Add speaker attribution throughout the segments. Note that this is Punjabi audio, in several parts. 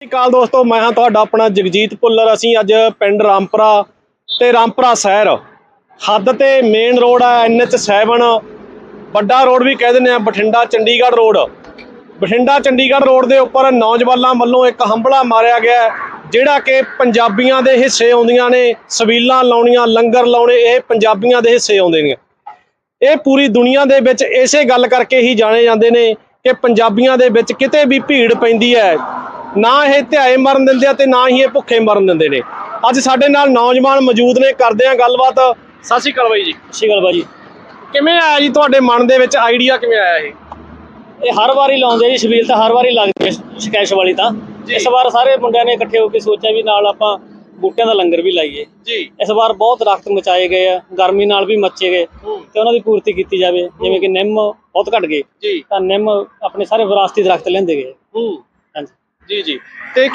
Speaker 1: ਸਤਿ ਸ਼੍ਰੀ ਅਕਾਲ ਦੋਸਤੋ, ਮੈਂ ਹਾਂ ਤੁਹਾਡਾ ਆਪਣਾ ਜਗਜੀਤ ਭੁੱਲਰ। ਅਸੀਂ ਅੱਜ ਪਿੰਡ ਰਾਮਪੁਰਾ ਤੇ ਰਾਮਪੁਰਾ ਸ਼ਹਿਰ। ਹੱਦ ਤੇ ਮੇਨ ਰੋਡ ਹੈ NH7 ਵੱਡਾ ਰੋਡ ਵੀ ਕਹਿ ਦਿੰਦੇ ਆ, ਬਠਿੰਡਾ ਚੰਡੀਗੜ੍ਹ ਰੋਡ ਬਠਿੰਡਾ ਚੰਡੀਗੜ੍ਹ ਰੋਡ ਦੇ ਉੱਪਰ ਨੌਜਵਾਨਾਂ ਵੱਲੋਂ ਇੱਕ ਹੰਬਲਾ ਮਾਰਿਆ ਗਿਆ ਜਿਹੜਾ ਕਿ ਪੰਜਾਬੀਆਂ ਦੇ ਹਿੱਸੇ ਆਉਂਦੀਆਂ ਨੇ, ਸਵੀਲਾਂ ਲਾਉਣੀਆਂ, ਲੰਗਰ ਲਾਉਣੇ, ਇਹ ਪੰਜਾਬੀਆਂ ਦੇ ਹਿੱਸੇ ਆਉਂਦੇ ਨੇ। ਇਹ ਪੂਰੀ ਦੁਨੀਆ ਦੇ ਵਿੱਚ ਇਸੇ ਗੱਲ ਕਰਕੇ ਹੀ ਜਾਣੇ ਜਾਂਦੇ ਨੇ ਕਿ ਪੰਜਾਬੀਆਂ ਦੇ ਵਿੱਚ ਕਿਤੇ ਵੀ ਭੀੜ ਪੈਂਦੀ ਹੈ। ਨਾ ਇਹ ਧਿਆਏ ਮਰਨ ਦਿੰਦੇ ਆ ਤੇ ਨਾ ਹੀ ਇਹ ਭੁੱਖੇ ਮਰਨ ਦਿੰਦੇ ਨੇ। ਅੱਜ ਸਾਡੇ ਨਾਲ ਨੌਜਵਾਨ ਮੌਜੂਦ ਨੇ ਕਰਦੇ ਆ ਗੱਲਬਾਤ। ਸਤਿ ਸ਼੍ਰੀ ਅਕਾਲ ਬਾਈ ਜੀ।
Speaker 2: ਸਤਿ ਸ਼੍ਰੀ ਅਕਾਲ ਬਾਜੀ
Speaker 1: ਕਿਵੇਂ ਆਇਆ ਜੀ ਤੁਹਾਡੇ ਮਨ ਦੇ ਵਿੱਚ? ਆਈਡੀਆ ਕਿਵੇਂ ਆਇਆ ਇਹ?
Speaker 2: ਇਹ ਹਰ ਵਾਰੀ ਲਾਉਂਦੇ ਜੀ ਸ਼ਬੀਲ ਤਾਂ ਹਰ ਵਾਰੀ ਲੱਗਦੀ ਹੈ ਸ਼ਕੈਸ਼ ਵਾਲੀ ਤਾਂ। ਇਸ ਵਾਰ ਸਾਰੇ ਮੁੰਡਿਆਂ ਨੇ ਇਕੱਠੇ ਹੋ ਕੇ ਸੋਚਿਆ ਵੀ ਨਾਲ ਆਪਾਂ ਬੂਟਿਆਂ ਦਾ ਲੰਗਰ ਵੀ ਲਾਈਏ।
Speaker 1: ਜੀ।
Speaker 2: ਇਸ ਵਾਰ ਬਹੁਤ ਦਰਖਤ ਮਚਾਏ ਗਏ ਆ ਗਰਮੀ ਨਾਲ ਵੀ ਮੱਚੇ ਗਏ ਤੇ ਉਹਨਾਂ ਦੀ ਪੂਰਤੀ ਕੀਤੀ ਜਾਵੇ ਜਿਵੇਂ ਕਿ ਨਿੰਮ ਬਹੁਤ ਘਟ ਗਏ।
Speaker 1: ਜੀ।
Speaker 2: ਤਾਂ ਨਿੰਮ ਆਪਣੇ ਸਾਰੇ ਵਿਰਾਸਤੀ ਦਰਖਤ ਲੈਂਦੇ ਗਏ। ਹਾਂਜੀ।
Speaker 1: ਜੀ ਜੀ। ਤੇ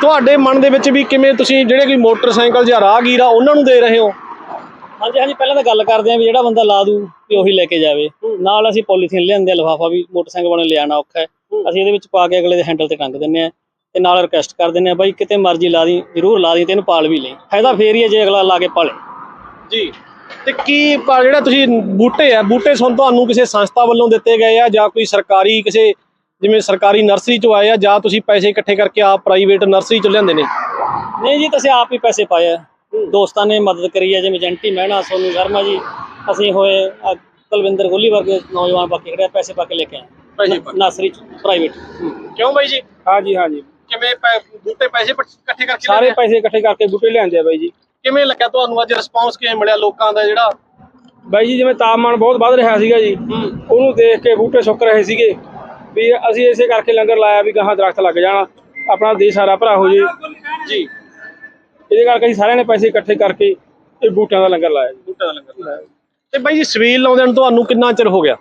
Speaker 1: ਤੁਹਾਡੇ ਮਨ ਦੇ ਵਿੱਚ ਵੀ ਕਿਵੇਂ ਤੁਸੀਂ ਜਿਹੜੇ ਕੋਈ ਮੋਟਰਸਾਈਕਲ ਜਾਂ ਰਾਹਗੀਰ ਆ ਉਹਨਾਂ ਨੂੰ ਦੇ ਰਹੇ ਹੋ?
Speaker 2: ਹਾਂਜੀ ਹਾਂਜੀ ਪਹਿਲਾਂ ਤਾਂ ਗੱਲ ਕਰਦੇ ਆਂ ਵੀ ਜਿਹੜਾ ਬੰਦਾ ਲਾ ਦੂ ਵੀ ਉਹੀ ਲੈ ਕੇ ਜਾਵੇ। ਨਾਲ ਅਸੀਂ ਪੋਲੀਥੀਨ ਲਿਆਂਦੇ ਆ ਲਿਫਾਫਾ ਵੀ ਮੋਟਰਸਾਈਕਲ ਵਾਲੇ ਲਿਆਣਾ ਔਖਾ ਹੈ। ਅਸੀਂ ਇਹਦੇ ਵਿੱਚ ਪਾ ਕੇ ਅਗਲੇ ਦੇ ਹੈਂਡਲ ਤੇ ਟੰਗ ਦਿੰਨੇ ਆ ਤੇ ਨਾਲ ਰਿਕਵੈਸਟ ਕਰ ਦਿੰਨੇ ਆ ਬਾਈ ਕਿਤੇ ਮਰਜ਼ੀ ਲਾ ਦੀ ਜ਼ਰੂਰ ਲਾ ਦੀ ਤੇ ਇਹਨੂੰ ਪਾਲ ਵੀ ਲਈ। ਫਾਇਦਾ ਫੇਰ ਹੀ ਹੈ ਜੇ ਅਗਲਾ ਲਾ ਕੇ ਪਾਲੇ।
Speaker 1: ਜੀ। ਤੇ ਕੀ ਜਿਹੜਾ ਤੁਸੀਂ ਬੂਟੇ ਆ ਬੂਟੇ ਸੁਣ ਤੁਹਾਨੂੰ ਕਿਸੇ ਸੰਸਥਾ ਵੱਲੋਂ ਦਿੱਤੇ ਗਏ ਆ ਜਾਂ ਕੋਈ ਸਰਕਾਰੀ ਕਿਸੇ ਜਿਵੇਂ ਸਰਕਾਰੀ ਨਰਸਰੀ ਚੋਂ ਆਏ ਆ ਜਾਂ ਤੁਸੀਂ ਪੈਸੇ ਇਕੱਠੇ ਕਰਕੇ ਆਪ ਪ੍ਰਾਈਵੇਟ ਨਰਸਰੀ ਚੋਂ ਲਿਆਂਦੇ ਨੇ?
Speaker 2: ਨਹੀਂ ਜੀ ਤੁਸੀਂ ਆਪ ਹੀ ਪੈਸੇ ਪਾਏ ਆ। ਦੋਸਤਾਂ ਨੇ ਮਦਦ ਕਰੀ ਹੈ ਜਿਵੇਂ ਜੰਟੀ ਮਹਿਣਾ ਸੋਨੂ ਸ਼ਰਮਾ ਜੀ ਅਸੀਂ ਹੋਏ ਕੁਲਵਿੰਦਰ ਗੋਲੀ ਵਰਗੇ ਨੌਜਵਾਨ ਬਾਕੀ ਖੜੇ ਆ, ਪੈਸੇ ਪਾ ਕੇ ਲੈ ਕੇ ਆਏ ਨਰਸਰੀ ਪ੍ਰਾਈਵੇਟ
Speaker 1: ਕਿਉਂ ਬਾਈ ਜੀ?
Speaker 3: ਹਾਂਜੀ ਹਾਂਜੀ
Speaker 1: ਕਿਵੇਂ ਪੈ- ਬੂਟੇ ਪੈਸੇ ਇਕੱਠੇ ਕਰਕੇ
Speaker 3: ਸਾਰੇ? ਪੈਸੇ ਇਕੱਠੇ ਕਰਕੇ ਬੂਟੇ ਲਿਆਂਦੇ ਆ ਬਾਈ ਜੀ।
Speaker 1: ਕਿਵੇਂ ਲੱਗਿਆ ਤੁਹਾਨੂੰ ਅੱਜ ਰਿਸਪਾਂਸ ਕਿਵੇਂ ਮਿਲਿਆ ਲੋਕਾਂ ਦਾ ਜਿਹੜਾ?
Speaker 3: ਬਾਈ ਜੀ ਜਿਵੇਂ ਤਾਪਮਾਨ ਬਹੁਤ ਵੱਧ ਰਿਹਾ ਸੀਗਾ ਜੀ ਉਹਨੂੰ ਦੇਖ ਕੇ ਬੂਟੇ ਸੁੱਕ ਰਹੇ ਸੀਗੇ। ਵੀ ਅਸੀਂ ਇਸੇ ਕਰਕੇ ਲੰਗਰ ਲਾਇਆ ਵੀ ਗਾਹਾਂ ਦਰਖਤ ਲੱਗ ਜਾਣਾ ਆਪਣਾ ਦੇਸ਼ ਸਾਰਾ ਭਰਾ ਹੋ ਜੇ।
Speaker 1: ਜੀ।
Speaker 3: ਇਹਦੇ ਕਰਕੇ ਅਸੀਂ ਸਾਰਿਆਂ ਨੇ ਪੈਸੇ ਇਕੱਠੇ ਕਰਕੇ ਇਹ ਬੂਟਿਆਂ ਦਾ ਲੰਗਰ ਲਾਇਆ ਜੀ।
Speaker 1: ਬੂਟੇ ਦਾ ਲੰਗਰ ਤੇ ਬਾਈ ਜੀ ਸਵੀਲ ਲਾਉਂਦੇ ਨੂੰ ਤੁਹਾਨੂੰ ਕਿੰਨਾ ਚਿਰ ਹੋ ਗਿਆ?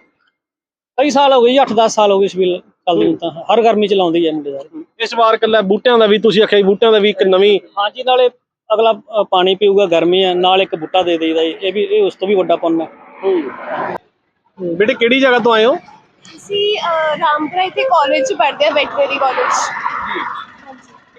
Speaker 2: ਕਈ ਸਾਲ ਹੋ ਗਏ ਜੀ 8-10 ਸਾਲ ਹੋ ਗਏ ਸ਼ਬੀਲ ਚੱਲਦੀ ਨੂੰ ਤਾਂ। ਹਰ ਗਰਮੀ ਚ ਲਾਉਂਦੀ ਹੈ ਮੁੰਡੇ ਸਾਰੇ।
Speaker 1: ਇਸ ਵਾਰ ਕੱਲਾ ਬੂਟਿਆਂ ਦਾ ਵੀ ਤੁਸੀਂ ਆਖਿਆ ਬੂਟਿਆਂ ਦਾ ਵੀ ਇੱਕ ਨਵੀਂ
Speaker 2: ਹਾਂਜੀ ਨਾਲੇ ਅਗਲਾ ਅ, ਪਾਣੀ ਪੀਊਗਾ ਗਰਮੀ ਆ ਨਾਲ ਇੱਕ ਬੂਟਾ ਦੇ ਦੇਈਦਾ ਜੀ। ਇਹ ਵੀ ਇਹ ਉਸ ਤੋਂ ਵੀ ਵੱਡਾ ਪੁੰਨ ਹੈ।
Speaker 1: ਬੇਟੇ ਕਿਹੜੀ ਜਗ੍ਹਾ ਤੋਂ ਆਏ ਹੋ?
Speaker 4: ਅਸੀਂ ਅਹ, ਰਾਮਪੁਰਾ ਇੱਥੇ ਕਾਲਜ ਚ ਪੜ੍ਹਦੇ ਆ ਵੈਟਰਨਰੀ ਕਾਲਜ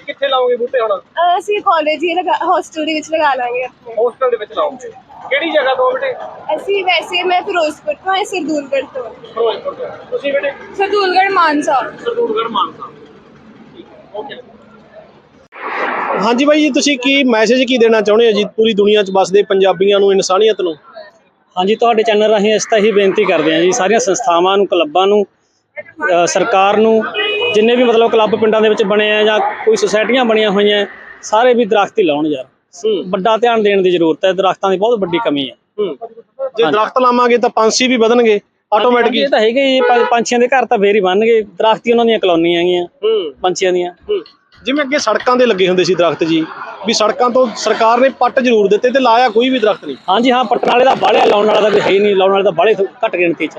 Speaker 1: ਕਿੱਥੇ ਲਾਓਗੇ ਬੂਟੇ ਹੁਣ?
Speaker 4: ਅਸੀਂ ਕਾਲਜ ਹੀ ਲਗਾ ਹੌਸਟਲ ਦੇ ਵਿੱਚ ਲਗਾ ਲਾਂਗੇ। ਆਪਣੇ
Speaker 1: ਹੋਸਟਲ ਦੇ ਵਿੱਚ ਲਾਓਗੇ। ਕਿਹੜੀ ਜਗ੍ਹਾ ਤੋਂ ਬੇਟੇ?
Speaker 4: ਅਸੀਂ ਵੈਸੇ ਮੈਂ ਫਿਰੋਜ਼ਪੁਰ ਤੋਂ ਹਾਂ ਸਰਦੂਲਗੜ੍ਹ ਤੋਂ।
Speaker 1: ਫਿਰੋਜ਼ਪੁਰ ਤੋਂ। ਤੁਸੀਂ ਬੇਟੇ?
Speaker 4: ਸਰਦੂਲਗੜ੍ਹ ਮਾਨਸਾ।
Speaker 1: ਸਰਦੂਲਗੜ੍ਹ ਮਾਨਸਾ। ਓਕੇ ਹਾਂਜੀ ਬਾਈ ਜੀ ਤੁਸੀਂ ਕੀ ਮੈਸੇਜ ਕੀ ਦੇਣਾ ਚਾਹੁੰਦੇ ਹੋ ਜੀ? ਪੂਰੀ ਦੁਨੀਆ 'ਚ ਵੱਸਦੇ ਪੰਜਾਬੀਆਂ ਨੂੰ ਇਨਸਾਨੀਅਤ ਨੂੰ?
Speaker 2: ਹਾਂਜੀ ਤੁਹਾਡੇ ਚੈਨਲ ਰਾਹੀਂ ਇਸ ਤਾਂ ਹੀ ਬੇਨਤੀ ਕਰਦੇ ਹਾਂ ਜੀ ਸਾਰੀਆਂ ਸੰਸਥਾਵਾਂ ਨੂੰ ਕਲੱਬਾਂ ਨੂੰ ਸਰਕਾਰ ਨੂੰ ਜਿੰਨੇ ਵੀ ਮਤਲਬ ਕਲੱਬ ਪਿੰਡਾਂ ਦੇ ਵਿੱਚ ਬਣੇ ਆ ਜਾਂ ਕੋਈ ਸੁਸਾਇਟੀਆਂ ਬਣੀਆਂ ਹੋਈਆਂ ਸਾਰੇ ਵੀ ਦਰਖਤ ਹੀ ਲਾਉਣ ਯਾਰ। ਵੱਡਾ ਧਿਆਨ ਦੇਣ ਦੀ ਜ਼ਰੂਰਤ ਹੈ ਦਰਖਤਾਂ ਦੀ ਬਹੁਤ ਵੱਡੀ ਕਮੀ ਹੈ।
Speaker 1: ਜੇ ਦਰਖਤ ਲਾਵਾਂਗੇ ਤਾਂ ਪੰਛੀ ਵੀ ਵਧਣਗੇ ਆਟੋਮੈਟਿਕਲੀ
Speaker 2: ਇਹ ਤਾਂ ਹੈਗੇ ਪੰਛੀਆਂ ਦੇ ਘਰ ਤਾਂ ਫੇਰ ਹੀ ਬਣਨਗੇ ਦਰਖਤ ਹੀ ਉਹਨਾਂ ਦੀਆਂ ਕਲੋਨੀਆਂ ਹੈਗੀਆਂ ਪੰਛੀਆਂ ਦੀਆਂ।
Speaker 1: ਜਿਵੇਂ ਅੱਗੇ ਸੜਕਾਂ ਦੇ ਲੱਗੇ ਹੁੰਦੇ ਸੀ ਦਰਖਤ ਜੀ ਵੀ ਸੜਕਾਂ ਤੋਂ ਸਰਕਾਰ ਨੇ ਪੱਟ ਜ਼ਰੂਰ ਦਿੱਤੇ ਤੇ ਲਾਇਆ ਕੋਈ ਵੀ ਦਰਖਤ ਨਹੀਂ।
Speaker 2: ਹਾਂਜੀ ਹਾਂ ਪੱਟਣ ਵਾਲੇ ਦਾ ਬਾਲਿਆ ਲਾਉਣ ਵਾਲਾ ਤਾਂ ਕੋਈ ਹੈ ਹੀ ਨਹੀਂ ਲਾਉਣ ਵਾਲੇ ਤਾਂ ਬਾਲੇ ਘੱਟ ਗਿਣਤੀ ਚ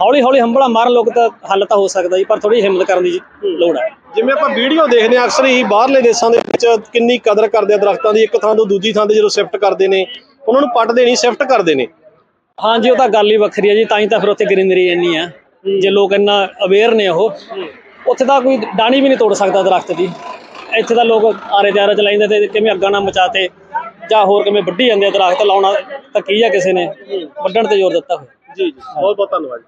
Speaker 2: ਹੌਲੀ ਹੌਲੀ ਹੰਬਲਾ ਮਾਰਨ ਲੋਕ ਤਾਂ ਹੱਲ ਤਾਂ ਹੋ ਸਕਦਾ ਜੀ ਪਰ ਥੋੜੀ ਹਿੰਮਤ ਕਰਨ ਦੀ ਲੋੜ ਹੈ।
Speaker 1: ਜਿਵੇਂ ਆਪਾਂ ਵੀਡੀਓ ਦੇਖਦੇ ਹਾਂ ਅਕਸਰ ਹੀ ਬਾਹਰਲੇ ਦੇਸ਼ਾਂ ਦੇ ਵਿੱਚ ਕਿੰਨੀ ਕਦਰ ਕਰਦੇ ਆ ਦਰਖਤਾਂ ਦੀ ਇੱਕ ਥਾਂ ਤੋਂ ਦੂਜੀ ਥਾਂ ਤੇ ਜਦੋਂ ਸ਼ਿਫਟ ਕਰਦੇ ਨੇ ਉਹਨਾਂ ਨੂੰ ਪੱਟਦੇ ਨਹੀਂ ਸ਼ਿਫਟ ਕਰਦੇ ਨੇ।
Speaker 2: ਹਾਂਜੀ ਉਹ ਤਾਂ ਗੱਲ ਹੀ ਵੱਖਰੀ ਹੈ ਜੀ ਤਾਂ ਹੀ ਤਾਂ ਫਿਰ ਉੱਥੇ ਗ੍ਰੀਨਰੀ ਇੰਨੀ ਆ ਜੇ ਲੋਕ ਇੰਨਾ ਅਵੇਅਰ ਨੇ ਉਹ। ਉੱਥੇ ਤਾਂ ਕੋਈ ਡਾਣੀ ਵੀ ਨਹੀਂ ਤੋੜ ਸਕਦਾ ਦਰਖਤ ਦੀ। ਇੱਥੇ ਤਾਂ ਲੋਕ ਆਰੇ ਤਿਆਰੇ ਚਲਾਈਂਦੇ ਤੇ ਕਿਵੇਂ ਅੱਗਾਂ ਨਾ ਮਚਾਤੇ ਜਾਂ ਹੋਰ ਕਿਵੇਂ ਵੱਢੀ ਜਾਂਦੇ ਆ ਦਰਖਤ ਲਾਉਣਾ ਤਾਂ ਕੀ ਆ ਕਿਸੇ ਨੇ। ਵੱਢਣ ਤੇ ਜ਼ੋਰ ਦਿੱਤਾ। ਹੋਇਆ
Speaker 1: ਜੀ। ਜੀ ਬਹੁਤ ਬਹੁਤ ਧੰਨਵਾਦ